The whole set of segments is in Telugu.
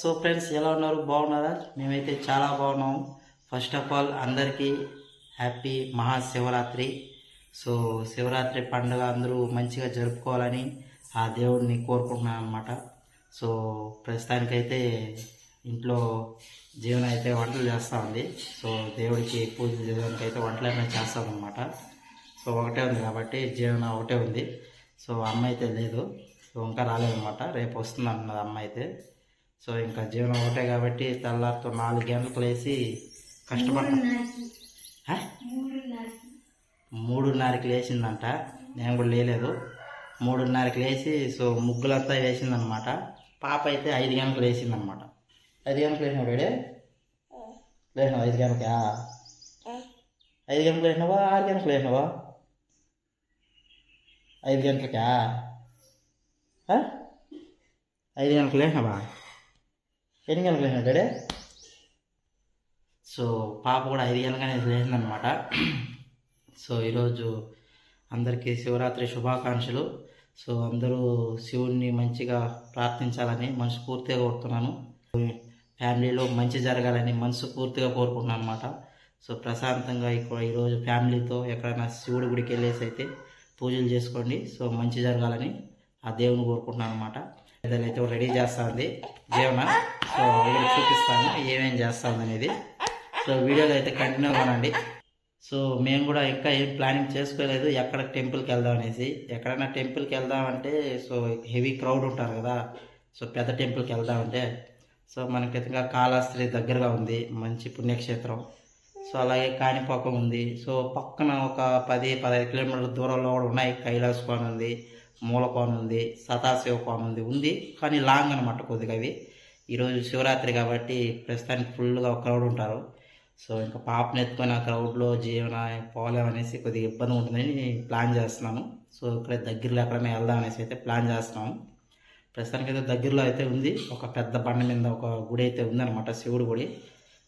సో ఫ్రెండ్స్ ఎలా ఉన్నారు? బాగున్నారా? మేమైతే చాలా బాగున్నాము ఫస్ట్ ఆఫ్ ఆల్ అందరికీ హ్యాపీ మహాశివరాత్రి. సో శివరాత్రి పండుగ అందరూ మంచిగా జరుపుకోవాలని ఆ దేవుడిని కోరుకుంటున్నాను అనమాట సో ప్రస్తుతానికైతే ఇంట్లో జీవన అయితే వంటలు చేస్తూ ఉంది. సో దేవుడికి పూజ చేయడానికి అయితే వంటలైనా చేస్తామన్నమాట సో ఒకటే ఉంది కాబట్టి జీవన ఒకటే ఉంది. సో అమ్మ అయితే లేదు. సో ఇంకా రాలేదన్నమాట. రేపు వస్తుంది అన్నది అమ్మ అయితే. సో ఇంకా జీవనం ఒకటే కాబట్టి తెల్లారితో నాలుగు గంటలకు లేచి కష్టపడుతున్నా హ? మూడున్నరకి లేచిందంట. నేను కూడా లేలేదు. మూడున్నరకి లేచి సో ముగ్గులంతా వేసిందనమాట. పాప అయితే ఐదు గంటలకు లేచిందనమాట. ఐదు గంటలకు లేచినావు డాడీ? లేచినావు? ఐదు గంటలకా? ఐదు గంటలకు లేచినావా? ఆరు గంటలకు లేచినావా? ఐదు గంటలకా? ఐదు గంటలకు లేచినావా? ఎన్ని గంటలకు లేచిన డాడీ? సో పాప కూడా ఐదు గంటలకనే లేచిందనమాట సో ఈరోజు అందరికీ శివరాత్రి శుభాకాంక్షలు. సో అందరూ శివుణ్ణి మంచిగా ప్రార్థించాలని మనస్ఫూర్తిగా కోరుతున్నాను. ఫ్యామిలీలో మంచి జరగాలని మనస్ఫూర్తిగా కోరుకుంటున్నాను అనమాట సో ప్రశాంతంగా ఇక్కడ ఈరోజు ఫ్యామిలీతో ఎక్కడైనా శివుడి గుడికి వెళ్ళేసి అయితే పూజలు చేసుకోండి. సో మంచి జరగాలని ఆ దేవుని కోరుకుంటున్నాను అనమాట అయితే రెడీ చేస్తుంది జీవన సో ఇక్కడ చూపిస్తాను ఏమేం చేస్తుంది అనేది సో వీడియోలో అయితే కంటిన్యూ కానండి సో మేము కూడా ఇంకా ఏం ప్లానింగ్ చేసుకోలేదు ఎక్కడ టెంపుల్కి వెళ్దాం అనేసి. ఎక్కడైనా టెంపుల్కి వెళ్దామంటే సో హెవీ క్రౌడ్ ఉంటారు కదా సో పెద్ద టెంపుల్కి వెళ్దామంటే సో మనకి ఇంకా కాళహస్తి దగ్గరగా ఉంది మంచి పుణ్యక్షేత్రం. సో అలాగే కాణిపాకం ఉంది. సో పక్కన ఒక పది పదహైదు కిలోమీటర్ల దూరంలో కూడా ఉన్నాయి కైలాస్ ఉంది. మూలకోన ఉంది సదాశివ కోన ఉంది. ఉంది కానీ లాంగ్ అనమాట కొద్దిగా అవి. ఈరోజు శివరాత్రి కాబట్టి ప్రస్తుతానికి ఫుల్గా క్రౌడ్ ఉంటారు. సో ఇంకా పాపను ఎత్తుకొని ఆ క్రౌడ్లో జీవన పోలేం అనేసి కొద్దిగా ఇబ్బంది ఉంటుందని ప్లాన్ చేస్తున్నాను సో ఇక్కడ దగ్గరలో ఎక్కడైనా వెళ్దాం అనేసి అయితే ప్లాన్ చేస్తున్నాము. ప్రస్తుతానికి అయితే దగ్గరలో అయితే ఉంది. ఒక పెద్ద బండ మీద ఒక గుడి అయితే ఉందన్నమాట శివుడి గుడి.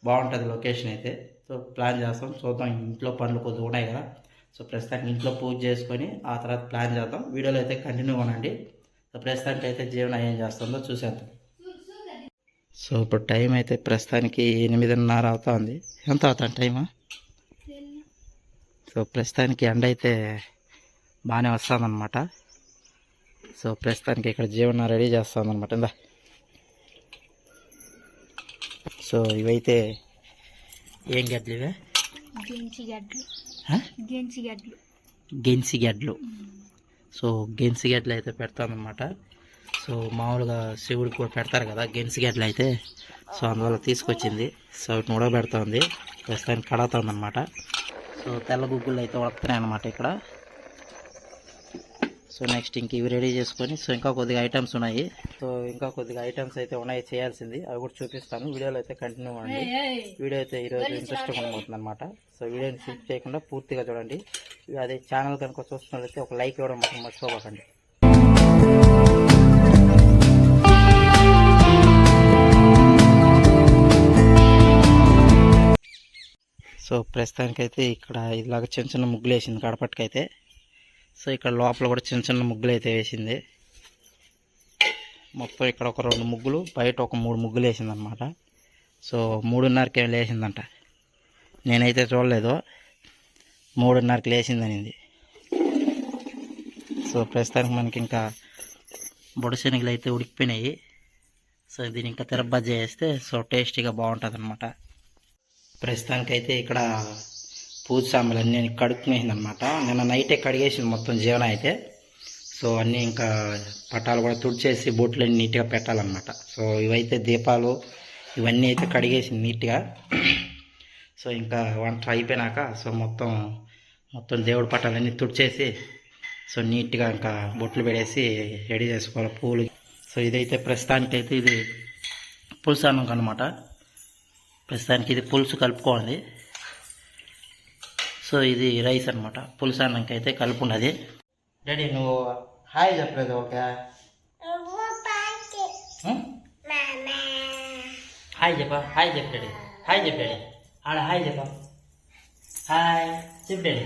బాగుంటుంది లొకేషన్ అయితే. సో ప్లాన్ చేస్తాం. చూద్దాం. ఇంట్లో పనులు కొద్దిగా ఉన్నాయి కదా. సో ప్రస్తుతానికి ఇంట్లో పూజ చేసుకొని ఆ తర్వాత ప్లాన్ చేద్దాం. వీడియోలో అయితే కంటిన్యూ కొనండి. సో ప్రస్తుతానికి అయితే జీవన ఏం చేస్తుందో చూసేద్దాం. సో ఇప్పుడు టైం అయితే ప్రస్తుతానికి ఎనిమిదిన్నర అవుతుంది. ఎంత అవుతుంది టైమా? సో ప్రస్తుతానికి ఎండ అయితే బాగానే వస్తుందన్నమాట. సో ప్రస్తుతానికి ఇక్కడ జీవన రెడీ చేస్తుందన్నమాట. ఇందా. సో ఇవైతే ఏం గడ్లు ఇవే? గడ్లు. హ? గెంచి గడ్లు. గెన్సి గడ్డలు సో గెన్సి గడ్డలు అయితే పెడతామన్నమాట సో మామూలుగా శివుడికి కూడా పెడతారు కదా గెన్సి గడ్డలు అయితే. సో అందువల్ల తీసుకొచ్చింది. సో వీటిని ఉడకబెడుతోంది. ప్రస్తుతానికి కడవుతుందన్నమాట సో తెల్ల గుగ్గులు అయితే ఉడకుతున్నాయి అన్నమాట ఇక్కడ. సో నెక్స్ట్ ఇంక ఇవి రెడీ చేసుకొని సో ఇంకా కొద్దిగా ఐటమ్స్ ఉన్నాయి. సో ఇంకా కొద్దిగా ఐటమ్స్ అయితే ఉన్నాయి చేయాల్సింది. అవి కూడా చూపిస్తాను. వీడియోలో అయితే కంటిన్యూ అవ్వండి. వీడియో అయితే ఈరోజు ఇంట్రెస్టింగ్ ఉండబోతుంది అనమాట సో వీడియోని స్కిప్ చేయకుండా పూర్తిగా చూడండి. అదే ఛానల్ కనుక చూస్తున్నట్లయితే ఒక లైక్ ఇవ్వడం మాత్రం మర్చిపోకండి. సో ప్రస్తుతానికైతే ఇక్కడ ఇలాగ చిన్న చిన్న ముగ్గులు వేసింది కడపట్టుకైతే సో ఇక్కడ లోపల కూడా చిన్న చిన్న ముగ్గులు అయితే వేసింది. మొత్తం ఇక్కడ ఒక రెండు ముగ్గులు బయట ఒక మూడు ముగ్గులు వేసింది అనమాట సో మూడున్నరకి ఏం లేచిందంట. నేనైతే చూడలేదు. మూడున్నరకి లేచిందనింది. సో ప్రస్తుతానికి మనకి ఇంకా బుడశనగలు అయితే ఉడికిపోయినాయి. సో దీన్ని ఇంకా తిరబ్బజ్జ చేస్తే సో టేస్టీగా బాగుంటుంది అనమాట ప్రస్తుతానికైతే ఇక్కడ పూజ సామాన్లు అన్నీ కడుక్కునేసింది అనమాట నిన్న నైటే కడిగేసింది మొత్తం జీవన అయితే. సో అన్నీ ఇంకా పట్టాలు కూడా తుడిచేసి బొట్లు అన్ని నీట్గా పెట్టాలన్నమాట. సో ఇవైతే దీపాలు ఇవన్నీ అయితే కడిగేసింది నీట్గా. సో ఇంకా వంట అయిపోయినాక సో మొత్తం మొత్తం దేవుడి పట్టాలన్నీ తుడిచేసి సో నీట్గా ఇంకా బొట్లు పెడేసి రెడీ చేసుకోవాలి పూలు. సో ఇదైతే ప్రస్తుతానికి అయితే ఇది పులుసు అన్నం అనమాట ప్రస్తుతానికి ఇది పులుసు కలుపుకోవాలి. సో ఇది రైస్ అనమాట పులుసు అన్నంకి అయితే కలుపున్నది డాడీ నువ్వు హాయ్ చెప్పలేదు ఓకే? హాయ్ చెప్ప హాయ్ చెప్పు డాడీ. హాయ్ చెప్పు డాడీ. ఆడ హాయ్ చెప్ప. హాయ్ చెప్పు డాడీ.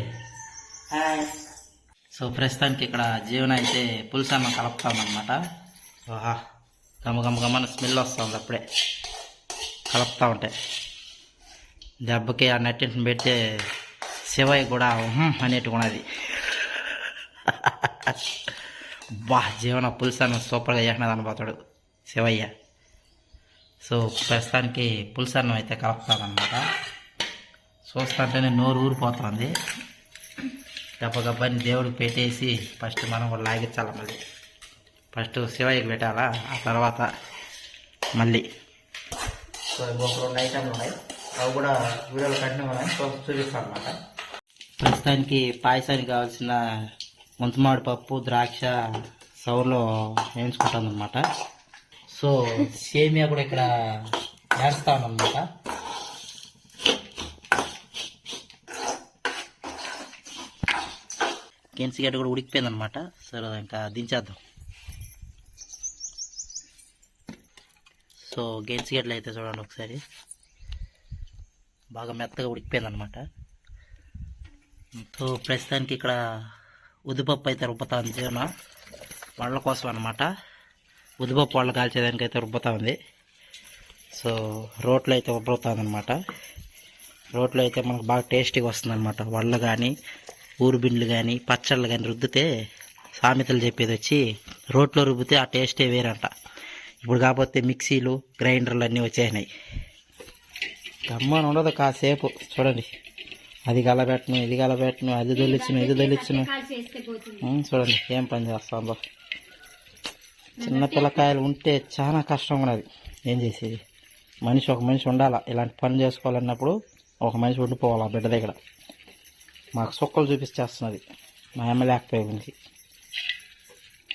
హాయ్. సో ప్రస్తుతానికి ఇక్కడ జీవన అయితే పులుసు అన్నం కలుపుతామన్నమాట. ఆహా గమ గమ గమన స్మెల్ వస్తుంది అప్పుడే. కలుపుతూ ఉంటాయి దెబ్బకి ఆ నట్టింటిని పెడితే శివయ్య కూడా ఉహుం ఉన్నది బా జీవన పులుసాను సూపర్గా చేసినది అనిపోతాడు శివయ్య. సో ప్రస్తుతానికి పులిసన్నం అయితే కలుపుతానమాట చూస్తుంటేనే నోరు ఊరిపోతుంది. గబ్బని దేవుడికి పెట్టేసి ఫస్ట్ మనం కూడా లాగించాలి మళ్ళీ. ఫస్ట్ శివయ్యకి పెట్టాలా ఆ తర్వాత మళ్ళీ. సో ఇంకొక రెండు ఐటమ్లు ఉన్నాయి. అవి కూడా వీడియోలో కంటిన్యూ ఉన్నాయి చూపిస్తాను అనమాట ప్రస్తుతానికి పాయసానికి కావాల్సిన ముంతమాడి పప్పు ద్రాక్ష సౌర్లో వేయించుకుంటాను అనమాట సో సేమియా కూడా ఇక్కడ వేస్తాను అనమాట గెన్సిగడ్డ కూడా ఉడికిపోయింది అనమాట సరే ఇంకా దించేద్దాం. సో గెన్సిగడ్డలు అయితే చూడండి ఒకసారి. బాగా మెత్తగా ఉడికిపోయింది అనమాట సో ప్రస్తుతానికి ఇక్కడ ఉద్దిపప్పు అయితే రుబ్బుతా ఉంది జీవన వాళ్ళ కోసం అనమాట ఉద్దిపప్పు వాళ్ళు కాల్చేదానికి అయితే రుబ్బుతా ఉంది సో రోట్లో అయితే ఉబ్బుతుంది అనమాట రోట్లో అయితే మనకు బాగా టేస్టీగా వస్తుంది అనమాట కానీ ఊరుబిండ్లు కానీ పచ్చళ్ళు కానీ రుద్దితే సామెతలు చెప్పేది వచ్చి రోట్లో రుబ్బితే ఆ టేస్టే వేరంట. ఇప్పుడు కాకపోతే మిక్సీలు గ్రైండర్లు అన్నీ వచ్చేసినాయి. గమ్మని ఉండదు కాసేపు. చూడండి. అది గలబెట్టను ఇది గలబెట్టను అది దొలిచ్చును ఇది దొలిచ్చును. చూడండి ఏం పని చేస్తుందో చిన్న పిల్లకాయలు ఉంటే చాలా కష్టం ఉన్నది. ఏం చేసేది? మనిషి ఒక మనిషి ఉండాలా? ఇలాంటి పని చేసుకోవాలన్నప్పుడు ఒక మనిషి ఉండిపోవాలి బిడ్డ దగ్గర? మాకు సుక్కలు చూపించేస్తున్నది. మా అమ్మ లేకపోయింది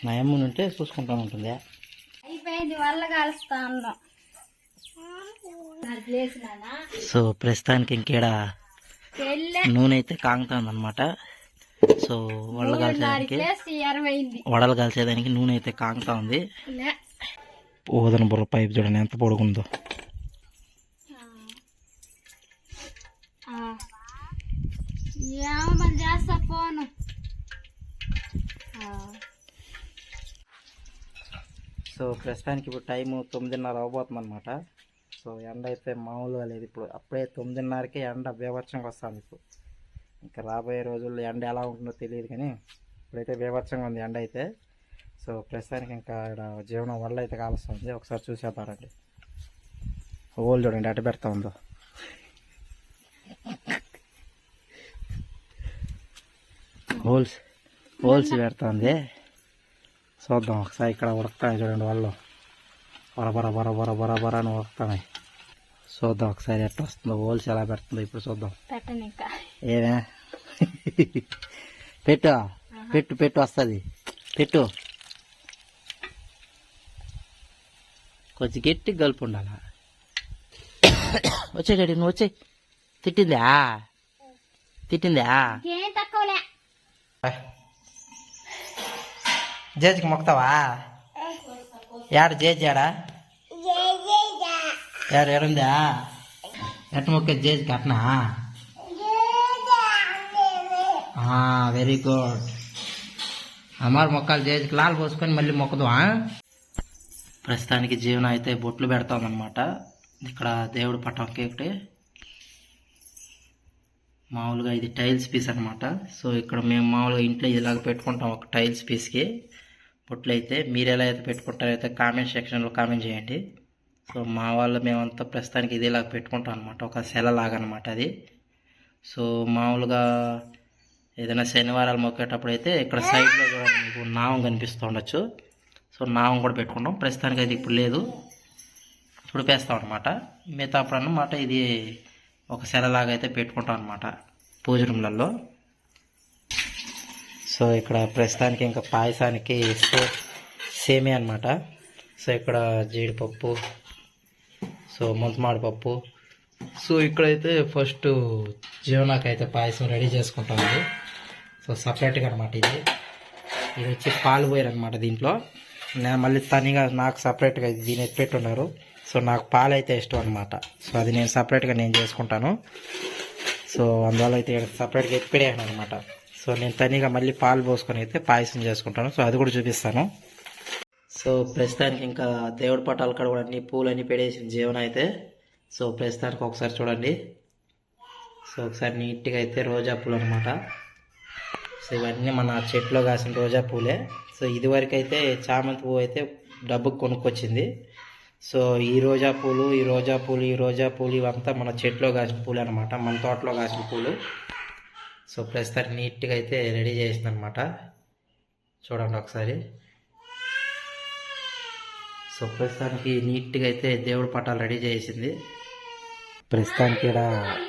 మా అమ్మ ఉంటే చూసుకుంటూ ఉంటుంది. అయిపోయింది వల్ల కలుస్తా సో ప్రస్తుతానికి ఇంకేడ? నూనె అయితే కాగుతుంది అనమాట సో వడలు కాల్చేదానికి వడలు కాల్చేదానికి నూనె అయితే కాగుతా ఉంది ఓదన బుర్ర పైపు చూడండి ఎంత పొడుగుందో. ఫోను సో ప్రస్తుతానికి ఇప్పుడు టైము తొమ్మిదిన్నర అవబోతుంది అనమాట సో ఎండ అయితే మామూలుగా లేదు. ఇప్పుడు అప్పుడే తొమ్మిదిన్నరకే ఎండ బీభత్సంగా వస్తుంది ఇప్పుడు. ఇంకా రాబోయే రోజుల్లో ఎండ ఎలా ఉంటుందో తెలియదు కానీ ఇప్పుడైతే బీభత్సంగా ఉంది ఎండ అయితే సో ప్రస్తుతానికి ఇంకా ఇక్కడ జీవనం వల్ల అయితే కాలుస్తుంది. ఒకసారి చూసేద్దారండి ఓల్ చూడండి అటు పెడతా ఉందో. హోల్స్ హోల్స్ పెడుతుంది చూద్దాం ఒకసారి ఇక్కడ ఉడకుతాయి చూడండి వాళ్ళు బొర బొర బొర బొర బొర బొర అని ఉడకుతున్నాయి చూద్దాం ఒకసారి ఎట్లా వస్తుందో. హోల్స్ ఎలా పెడుతుందో ఇప్పుడు చూద్దాం. పెట్టను ఇంకా. ఏమే? పెట్టు. పెట్టు పెట్టు వస్తుంది. పెట్టు. కొంచెం గట్టి గలుపు ఉండాలా? వచ్చే డాడీ నువ్వు వచ్చే. తిట్టిందా? తిట్టిందా? జేజికి మొక్తావా యాడ జేజి యాడా ఎడుందా ఎట్ట మొక్క జేజికి అట్నా వెరీ గుడ్ అమ్మారు మొక్కలు జేజికి లాల్ పోసుకొని మళ్ళీ మొక్కదువా ప్రస్తుతానికి జీవన అయితే బొట్లు పెడతామన్నమాట ఇక్కడ దేవుడు పటంకి ఒకటి మామూలుగా ఇది టైల్స్ పీస్ అనమాట సో ఇక్కడ మేము మామూలుగా ఇంట్లో ఇలాగ పెట్టుకుంటాం ఒక టైల్స్ పీస్కి బొట్లు అయితే మీరు ఎలా అయితే పెట్టుకుంటారో అయితే కామెంట్ సెక్షన్లో కామెంట్ చేయండి. సో మా వాళ్ళు మేమంతా ప్రస్తుతానికి ఇది పెట్టుకుంటాం అనమాట ఒక సెల లాగా అనమాట అది. సో మామూలుగా ఏదైనా శనివారాలు మొక్కేటప్పుడు అయితే ఇక్కడ సైడ్లో కూడా మీకు నావం కనిపిస్తూ ఉండొచ్చు. సో నావం కూడా పెట్టుకుంటాం. ప్రస్తుతానికి అయితే ఇప్పుడు లేదు. తుడిపేస్తాం అనమాట మిగతా అప్పుడు అనమాట ఇది ఒక సెలలాగా అయితే పెట్టుకుంటాం అనమాట పూజ రూమ్లలో. సో ఇక్కడ ప్రస్తుతానికి ఇంకా పాయసానికి సే సేమే అనమాట సో ఇక్కడ జీడిపప్పు సో ముంతమాడి పప్పు సో ఇక్కడైతే ఫస్ట్ జీవనాకి అయితే పాయసం రెడీ చేసుకుంటాము సో సపరేట్గా అనమాట ఇది. ఇది వచ్చి పాలు పోయారు అనమాట దీంట్లో. నేను మళ్ళీ తనిగా నాకు సపరేట్గా దీని పెట్టున్నారు. సో నాకు పాలు అయితే ఇష్టం అనమాట సో అది నేను సపరేట్గా నేను చేసుకుంటాను. సో అందువల్ల అయితే ఇక్కడ సపరేట్గా ఎత్తిపెడేయను అనమాట సో నేను తనిగా మళ్ళీ పాలు పోసుకొని అయితే పాయసం చేసుకుంటాను. సో అది కూడా చూపిస్తాను. సో ప్రస్తుతానికి ఇంకా దేవుడి పటాలు కాడ కూడా అన్ని పూలన్నీ పెడేసింది జీవన అయితే. సో ప్రస్తుతానికి ఒకసారి చూడండి. సో ఒకసారి నీట్గా అయితే రోజా పూలు అనమాట సో ఇవన్నీ మన చెట్లో కాసిన రోజా పూలే. సో ఇదివరకు అయితే చామంతి పువ్వు అయితే డబ్బుకు కొనుక్కొచ్చింది. సో ఈ రోజా పూలు ఈ రోజా పూలు ఈ రోజా పూలు ఇవంతా మన చెట్లో కాసిన పూలు అనమాట మన తోటలో కాసిన పూలు. సో ప్రస్తుతం నీట్గా అయితే రెడీ చేసింది అనమాట చూడండి ఒకసారి. సో ప్రస్తుతానికి నీట్గా అయితే దేవుడి పటాలు రెడీ చేసింది. ప్రస్తుతానికి ఇక్కడ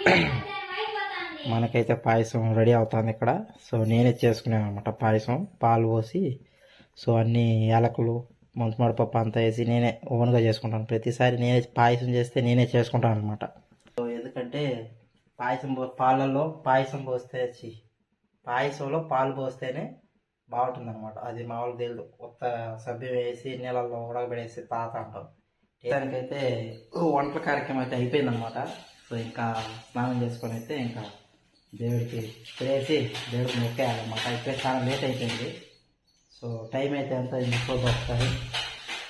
మనకైతే పాయసం రెడీ అవుతుంది ఇక్కడ. సో నేనే చేసుకున్నాను అనమాట పాయసం. పాలు పోసి సో అన్ని యాలకులు ముంతమాడి పప్పు అంతా వేసి నేనే ఓన్గా చేసుకుంటాను. ప్రతిసారి నేనే పాయసం చేస్తే నేనే చేసుకుంటాను అనమాట సో ఎందుకంటే పాయసం పో పాలల్లో పాయసం పోస్తే చి- పాయసంలో పాలు పోస్తేనే బాగుంటుంది అనమాట అది మామూలు తెలియదు కొత్త సభ్యం వేసి నీళ్ళల్లో ఉడకబెడేసి తాత అంటాం దానికైతే వంటల కార్యక్రమం అయితే అయిపోయిందనమాట సో ఇంకా స్నానం చేసుకొని అయితే ఇంకా దేవుడికి ఇప్పుడేసి దేవుడికి మొక్కేయాలన్నమాట ఇప్పుడే చాలా లేట్ అయిపోయింది. సో టైం అయితే ఎంత? ఇంకో వస్తుంది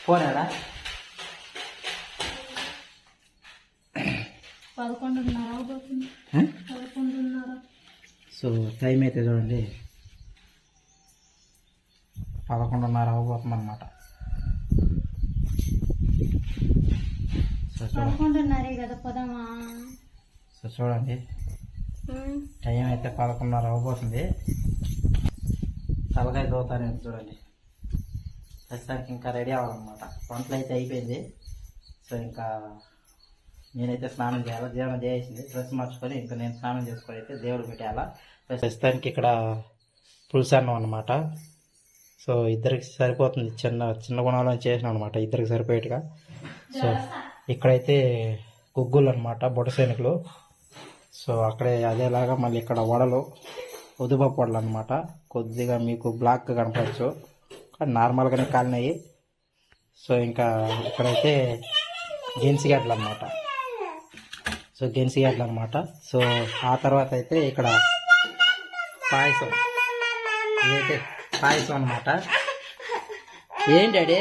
ఫోన్ సో టైం అయితే చూడండి. పదకొండున్నర అవ్వబోతుంది అనమాట సో చూడండి పదకొండున్నరే కదా పదమా? సో చూడండి. టైం అయితే పదకొండున్నర అవ్వబోతుంది తలకాయ దోతాను చూడండి. ప్రస్తుతానికి ఇంకా రెడీ అవ్వాలన్నమాట. వంటలు అయితే అయిపోయింది. సో ఇంకా నేనైతే స్నానం చేయాలి? జీవనం చేసింది. డ్రెస్ మార్చుకొని ఇంకా నేను స్నానం చేసుకొని అయితే దేవుడు పెట్టాలా ప్రస్తుతానికి ఇక్కడ పులుసన్నం అనమాట సో ఇద్దరికి సరిపోతుంది. చిన్న చిన్న గుణాలను చేసినాం అనమాట ఇద్దరికి సరిపోయేట్టుగా. సో ఇక్కడైతే గుగ్గులు అనమాట బొటసేనుకులు సో అక్కడే అదేలాగా మళ్ళీ ఇక్కడ వడలు ఉదుపప్పు వడలు అనమాట కొద్దిగా మీకు బ్లాక్ కనపడచ్చు. నార్మల్గానే కాలినాయి. సో ఇంకా ఇక్కడైతే గెన్సిగడ్డలు అనమాట సో గెన్సిగడ్డలు అనమాట సో ఆ తర్వాత అయితే ఇక్కడ పాయసం. ఇదైతే పాయసం అనమాట ఏంటి డాడీ?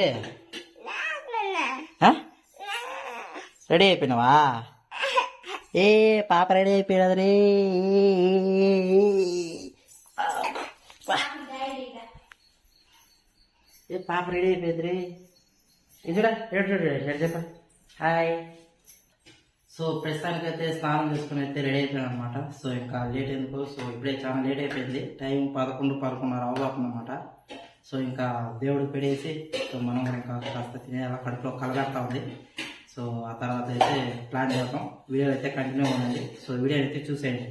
రెడీ అయిపోయినావా? ఏ పాప రెడీ అయిపోయినది రే ఏ పాప రెడీ అయిపోయింది రే ఇదిరా రెడీ చెప్ప హాయ్. సో ప్రస్తుతానికి అయితే స్నానం చేసుకుని అయితే రెడీ అయిపోయాను అనమాట సో ఇంకా లేట్ ఎందుకు సో ఇప్పుడే చాలా లేట్ అయిపోయింది. టైం పదకొండు పదకొండున్నర అవబోతుంది అనమాట సో ఇంకా దేవుడికి పెడేసి సో మనం కూడా ఇంకా కాస్త తినే అలా కడుపులో కలగడతా ఉంది. సో ఆ తర్వాత అయితే ప్లాన్ చేద్దాం. వీడియో అయితే కంటిన్యూ ఉండండి. సో వీడియో అయితే చూసేయండి.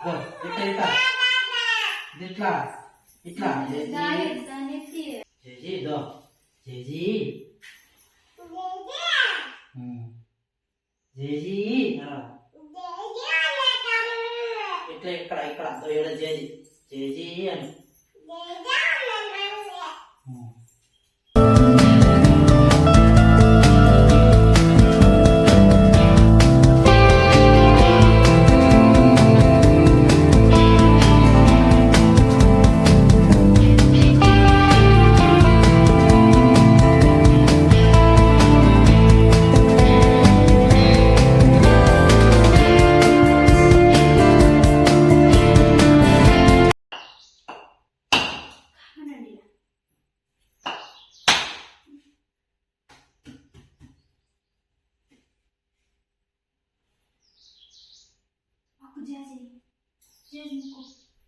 ఇదో, ఇట్లా ఇట్లా ఇట్లా ఇట్లా జేజీ జేజీ దో జేజీ ఉమ్. జేజీ ఆ. ఇట్లా ఇక్కడ ఇక్కడ దో ఈడ జేజీ జేజీ అని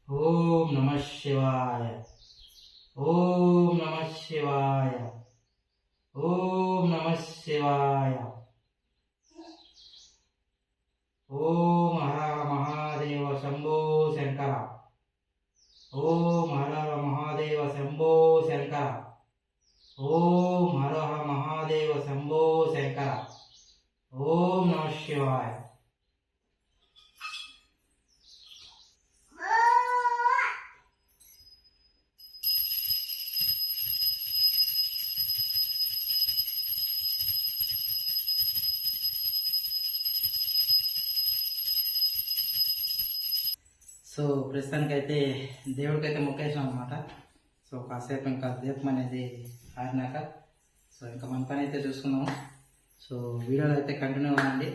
ఓం నమ శివాయ. ఓం నమ శివాయ. ఓం నమ శివాయ. ఓ మహా మహాదేవ శంభో శంకర. ఓం హర మహాదేవ శంభో శంకర. ఓం హర మహాదేవ శంభో శంకర. ఓం నమ శివాయ. సో ప్రస్తుతానికైతే దేవుడికైతే మొక్కేసాం అనమాట సో కాసేపు ఇంకా దీపం అనేది ఆడినాక సో ఇంకా మన పని అయితే చూసుకున్నాము సో వీడియోలో అయితే కంటిన్యూ అవ్వండి.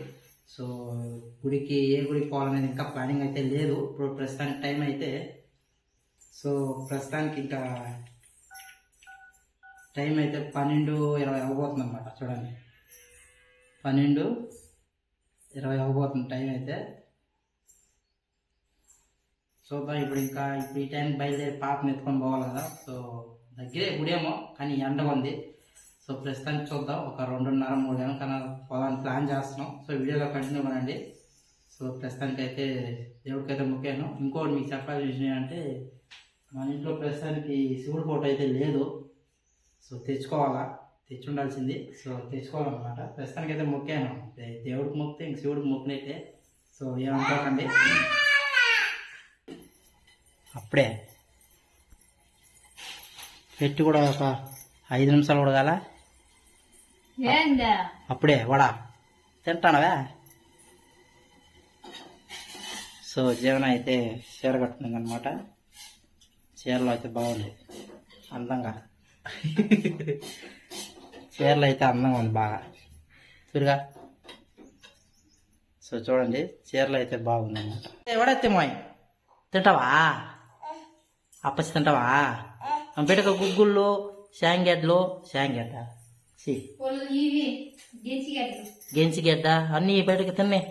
సో గుడికి ఏ గుడికి పోవాలనేది ఇంకా ప్లానింగ్ అయితే లేదు. ఇప్పుడు ప్రస్తుతానికి టైం అయితే సో ప్రస్తుతానికి ఇంకా టైం అయితే పన్నెండు ఇరవై అవ్వబోతుంది అనమాట చూడండి. పన్నెండు ఇరవై అవ్వబోతుంది టైం అయితే. చూద్దాం ఇప్పుడు ఇంకా ఇప్పుడు ఈ టైం బయలుదేరి పాపను ఎత్తుకొని పోవాలి కదా సో దగ్గరే గుడేమో కానీ ఎండగా ఉంది. సో ప్రస్తుతానికి చూద్దాం ఒక రెండున్నర మూడు గంటల కన్నా పోదానికి ప్లాన్ చేస్తున్నాం. సో వీడియోలో కంటిన్యూ అవ్వండి. సో ప్రస్తుతానికి అయితే దేవుడికి ముఖ్యాను ఇంకోటి మీకు చెప్పాల్సిన విషయం అంటే మన ఇంట్లో ప్రస్తుతానికి శివుడు ఫోటో అయితే లేదు. సో తెచ్చుకోవాలా? తెచ్చి ఉండాల్సింది సో తెచ్చుకోవాలన్నమాట. ప్రస్తుతానికి అయితే మొక్కాను దేవుడికి మొక్కితే ఇంక శివుడికి మొక్కినైతే. సో ఏమనుకోకండి. అప్పుడే. పెట్టి కూడా ఒక ఐదు నిమిషాలు ఉడగాల. అప్పుడే వడా. తింటానవా. సో జీవన అయితే చీర కట్టుకుంది అనమాట చీరలో అయితే బాగుంది. అందంగా. చీరలో అయితే అందంగా ఉంది బాగా. చూరుగా సో చూడండి. చీరలో అయితే బాగుంది అనమాట ఎవడైతే మోయ్. తింటావా? అప్పసి తింటావా? బిడ్డక గుగ్గుల్లో శాంగెడ్లో శాంగెడ్డ గెంచిగడ్డ అన్నీ బయటకు తిన్నాయి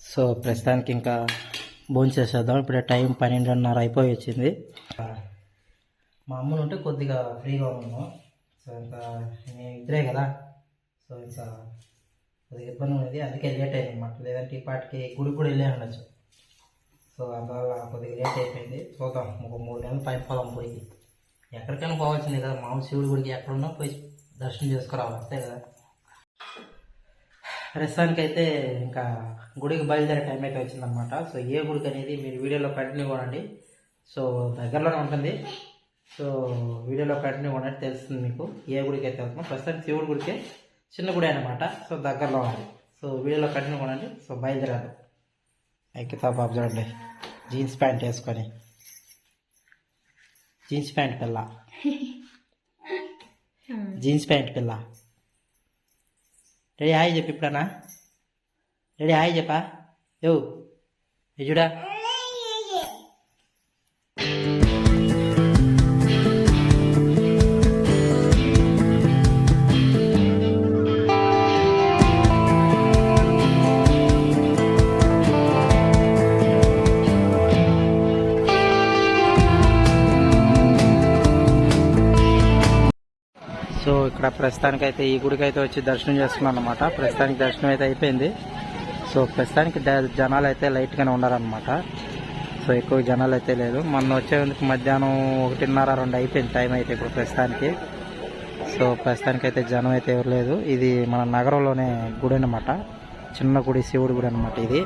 సో ప్రస్తుతానికి ఇంకా భోంచేసేద్దాం ఇప్పుడే టైం పన్నెండున్నర అయిపోయి వచ్చింది మా అమ్మలు ఉంటే కొద్దిగా ఫ్రీగా ఉన్నాము. సో ఇంకా నేను ఇద్దరే కదా. సో ఇంకా కొద్దిగా ఇబ్బంది ఉండేది. అందుకే లేట్ అయింది అనమాట లేదంటే ఈ పాటికి గుడి కూడా వెళ్ళే ఉండొచ్చు. సో అందువల్ల కొద్దిగా లేట్ అయిపోయింది. చూద్దాం ఒక మూడు నెలలు పైన పోదాం పోయి. ఎక్కడికైనా పోవాల్సిందే కదా మామూలు శివుడి గుడికి ఎక్కడున్నా పోయి దర్శనం చేసుకురావాలి అంతే కదా. ప్రస్తుతానికి అయితే ఇంకా గుడికి బయలుదేరే టైం అయితే వచ్చిందనమాట సో ఏ గుడికి అనేది మీరు వీడియోలో కంటిన్యూ కొనండి సో దగ్గరలోనే ఉంటుంది. సో వీడియోలో కంటిన్యూ కొనండి తెలుస్తుంది మీకు. ఏ గుడికి అయితే వెళ్తున్నాం ప్రస్తుతానికి శివుడి గుడికే చిన్న గుడి అనమాట సో దగ్గరలో ఉంది. సో వీడియోలో కంటిన్యూ కొనండి సో బయలుదేరాదు ఐకితా బాబు చూడండి జీన్స్ ప్యాంట్ వేసుకొని జీన్స్ ప్యాంట్ పిల్ల జీన్స్ ప్యాంట్ పిల్ల రెడీ హాయ్ చెప్పు ఇప్పుడన్నా రెడీ హాయ్ చెప్పా యో చూడా ఇక్కడ ప్రస్తుతానికి అయితే ఈ గుడికి అయితే వచ్చి దర్శనం చేసుకున్నాను అనమాట ప్రస్తుతానికి దర్శనం అయితే అయిపోయింది. సో ప్రస్తుతానికి జనాలు అయితే లైట్గానే ఉన్నారనమాట సో ఎక్కువ జనాలు అయితే లేదు. మొన్న వచ్చేందుకు మధ్యాహ్నం ఒకటిన్నర రెండు అయిపోయింది టైం అయితే ఇప్పుడు ప్రస్తుతానికి. సో ప్రస్తుతానికి అయితే జనం అయితే ఎవరు లేదు. ఇది మన నగరంలోనే గుడి అనమాట చిన్న గుడి శివుడి గుడి అనమాట ఇది.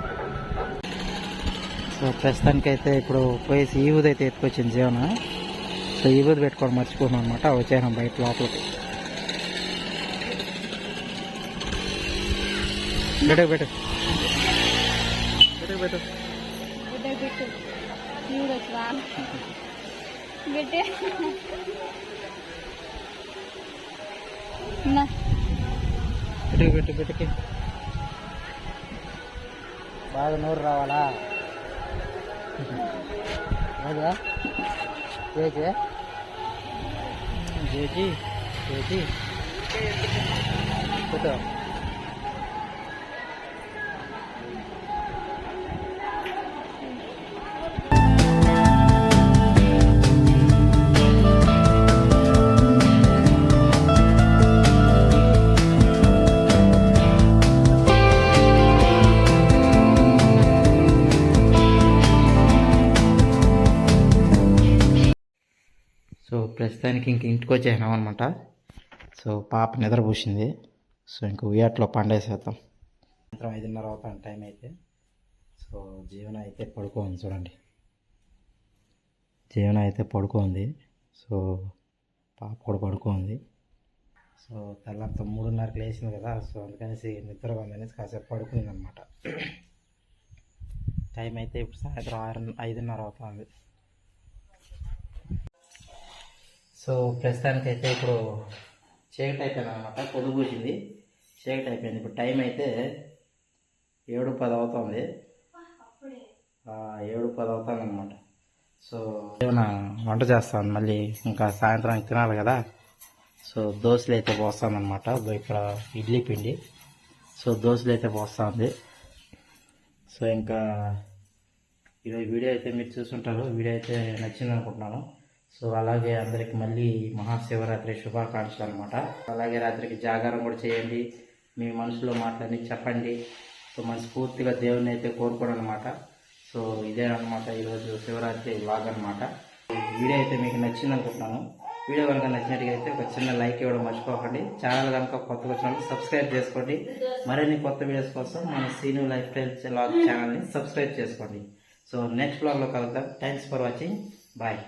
సో ప్రస్తుతానికి అయితే ఇప్పుడు పోయేసి ఈ ఊదైతే అయితే ఎత్తుకొచ్చింది జీవన. సో ఈ ఊది పెట్టుకొని మర్చిపోతున్నాం అనమాట వచ్చాను బయట లోపలికి. పెట్టు పెట్టు పెట్టు పెట్టు బిడ్డ పెట్టు చూడొచ్చు రా బిడ్డే నా పెట్టు పెట్టు పెట్టుకి బాగా నోరు రావాలా బాగా చేచి చేచి చేచి పెట్టు ప్రస్తుతానికి ఇంక ఇంటికి వచ్చేసినాం అనమాట సో పాప నిద్రపోసింది సో ఇంక ఉయ్యాట్లో పండేసేద్దాం. సాయంత్రం ఐదున్నర అవుతాను టైం అయితే. సో జీవన అయితే పడుకోంది చూడండి. జీవన అయితే పడుకోంది సో పాప కూడా పడుకోంది సో తెల్లంత మూడున్నరకు లేచింది కదా. సో అందుకనేసి నిద్ర ఉందనేసి కాసేపు పడుకుంది అనమాట టైం అయితే ఇప్పుడు సాయంత్రం ఆరు ఐదున్నర అవుతుంది. సో ప్రస్తుతానికి అయితే ఇప్పుడు చీకటి అయిపోయింది అనమాట పొదుగుసింది చీకటి అయిపోయింది. ఇప్పుడు టైం అయితే ఏడు పది అవుతుంది. ఏడు పది అవుతుంది అనమాట సో ఏమైనా వంట చేస్తాను మళ్ళీ ఇంకా సాయంత్రం తినాలి కదా. సో దోశలు అయితే పోస్తాను అనమాట ఇక్కడ ఇడ్లీ పిండి. సో దోశలు అయితే పోస్తుంది. సో ఇంకా ఈరోజు వీడియో అయితే మీరు చూసుంటారు. వీడియో అయితే నచ్చింది అనుకుంటున్నాను. సో అలాగే అందరికి మళ్ళీ మహాశివరాత్రి శుభాకాంక్షలు అనమాట అలాగే రాత్రికి జాగారం కూడా చేయండి. మీ మనసులో మాటలన్నీ చెప్పండి. సో మనస్ఫూర్తిగా దేవుని అయితే కోరుకోవడం అనమాట సో ఇదే అనమాట ఈరోజు శివరాత్రి వ్లాగ్ అనమాట వీడియో అయితే మీకు నచ్చింది అనుకుంటున్నాను. వీడియో కనుక నచ్చినట్టుగా అయితే ఒక చిన్న లైక్ ఇవ్వడం మర్చిపోకండి. ఛానల్ కనుక కొత్తగా వచ్చినప్పుడు సబ్స్క్రైబ్ చేసుకోండి. మరిన్ని కొత్త వీడియోస్ కోసం మన సీను లైఫ్ స్టైల్ లాగ్ ఛానల్ని సబ్స్క్రైబ్ చేసుకోండి. సో నెక్స్ట్ బ్లాగ్లో కలుద్దాం. Thanks for watching bye